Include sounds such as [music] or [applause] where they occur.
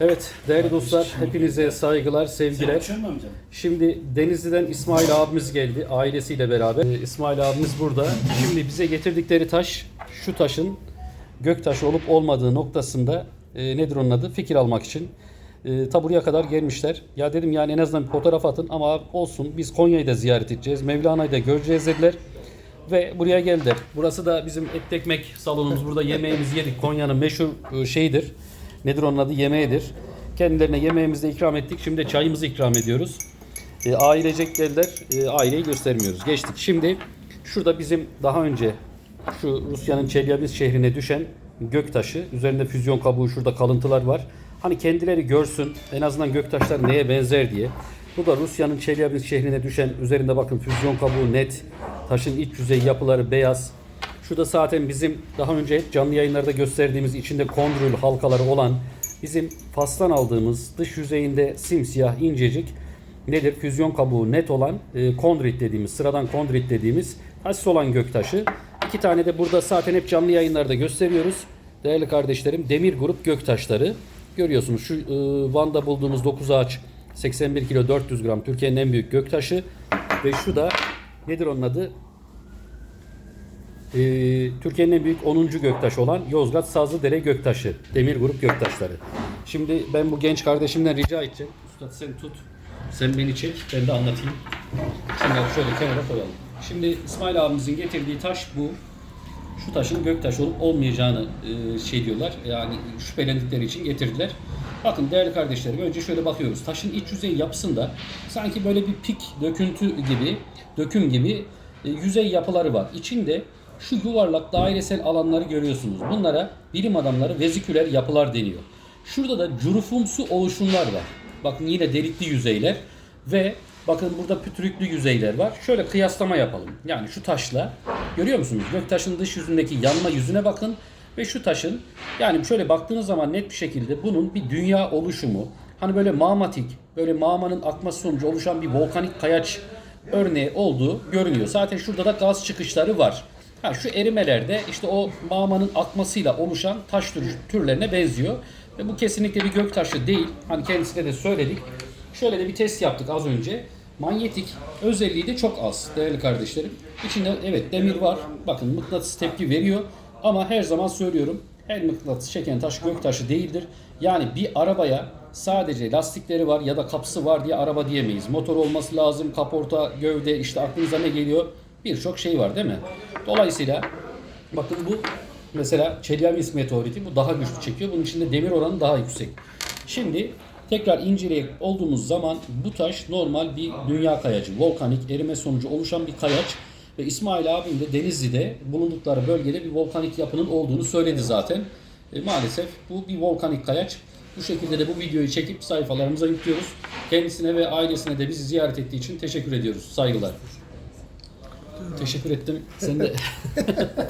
Evet değerli dostlar hepinize saygılar, sevgiler. Şimdi Denizli'den İsmail abimiz geldi ailesiyle beraber. Ee, İsmail abimiz burada. Şimdi bize getirdikleri taş şu taşın göktaşı olup olmadığı noktasında e, nedir onun adı? Fikir almak için. E, ta buraya kadar gelmişler. Ya dedim yani en azından bir fotoğraf atın ama olsun biz Konya'yı da ziyaret edeceğiz. Mevlana'yı da göreceğiz dediler. Ve buraya geldiler. Burası da bizim et ekmek salonumuz. Burada yemeğimizi yedik. Konya'nın meşhur e, şeyidir. Nedir onun adı? Yemeğidir. Kendilerine yemeğimizi ikram ettik. Şimdi de çayımızı ikram ediyoruz. E, ailecek geldiler. E, aileyi göstermiyoruz. Geçtik. Şimdi şurada bizim daha önce şu Rusya'nın Çelyabinsk şehrine düşen göktaşı. Üzerinde füzyon kabuğu şurada kalıntılar var. Hani kendileri görsün en azından göktaşlar neye benzer diye. Bu da Rusya'nın Çelyabinsk şehrine düşen üzerinde bakın füzyon kabuğu net. Taşın iç yüzey yapıları beyaz. Şu da zaten bizim daha önce canlı yayınlarda gösterdiğimiz içinde kondrül halkaları olan bizim fastan aldığımız dış yüzeyinde simsiyah incecik nedir? Füzyon kabuğu net olan e, kondrit dediğimiz, sıradan kondrit dediğimiz hasis olan göktaşı. İki tane de burada zaten hep canlı yayınlarda gösteriyoruz. Değerli kardeşlerim demir grup göktaşları. Görüyorsunuz şu e, Van'da bulduğumuz 9 ağaç 81 kilo 400 gram Türkiye'nin en büyük göktaşı. Ve şu da nedir onun adı? Ee, Türkiye'nin en büyük 10. göktaş olan Yozgat Sazlıdere Göktaşı. Demir grup göktaşları. Şimdi ben bu genç kardeşimden rica edeceğim. Üstad sen tut. Sen beni çek. Ben de anlatayım. Şimdi şöyle kenara koyalım. Şimdi İsmail abimizin getirdiği taş bu. Şu taşın göktaş olup olmayacağını e, şey diyorlar. Yani şüphelendikleri için getirdiler. Bakın değerli kardeşlerim önce şöyle bakıyoruz. Taşın iç yüzey yapısında sanki böyle bir pik döküntü gibi, döküm gibi e, yüzey yapıları var. İçinde şu yuvarlak dairesel alanları görüyorsunuz. Bunlara bilim adamları veziküler yapılar deniyor. Şurada da curufumsu oluşumlar var. Bakın yine delikli yüzeyler ve bakın burada pütürüklü yüzeyler var. Şöyle kıyaslama yapalım. Yani şu taşla görüyor musunuz? Göktaşın dış yüzündeki yanma yüzüne bakın ve şu taşın yani şöyle baktığınız zaman net bir şekilde bunun bir dünya oluşumu hani böyle mağmatik böyle mağmanın akması sonucu oluşan bir volkanik kayaç örneği olduğu görünüyor. Zaten şurada da gaz çıkışları var. Ha, şu erimelerde işte o mağmanın akmasıyla oluşan taş tür, türlerine benziyor. Ve bu kesinlikle bir göktaşı değil. Hani kendisine de söyledik. Şöyle de bir test yaptık az önce. Manyetik özelliği de çok az değerli kardeşlerim. İçinde evet demir var. Bakın mıknatıs tepki veriyor. Ama her zaman söylüyorum her mıknatıs çeken taş göktaşı değildir. Yani bir arabaya sadece lastikleri var ya da kapısı var diye araba diyemeyiz. Motor olması lazım, kaporta, gövde işte aklınıza ne geliyor? Birçok şey var değil mi? Dolayısıyla bakın bu mesela Çelyabinsk meteoriti bu daha güçlü çekiyor. Bunun içinde demir oranı daha yüksek. Şimdi tekrar inceleyip olduğumuz zaman bu taş normal bir dünya kayacı. Volkanik erime sonucu oluşan bir kayaç. Ve İsmail abim de Denizli'de bulundukları bölgede bir volkanik yapının olduğunu söyledi zaten. E, maalesef bu bir volkanik kayaç. Bu şekilde de bu videoyu çekip sayfalarımıza yüklüyoruz. Kendisine ve ailesine de bizi ziyaret ettiği için teşekkür ediyoruz. Saygılar. Teşekkür ettim. Sen de [laughs]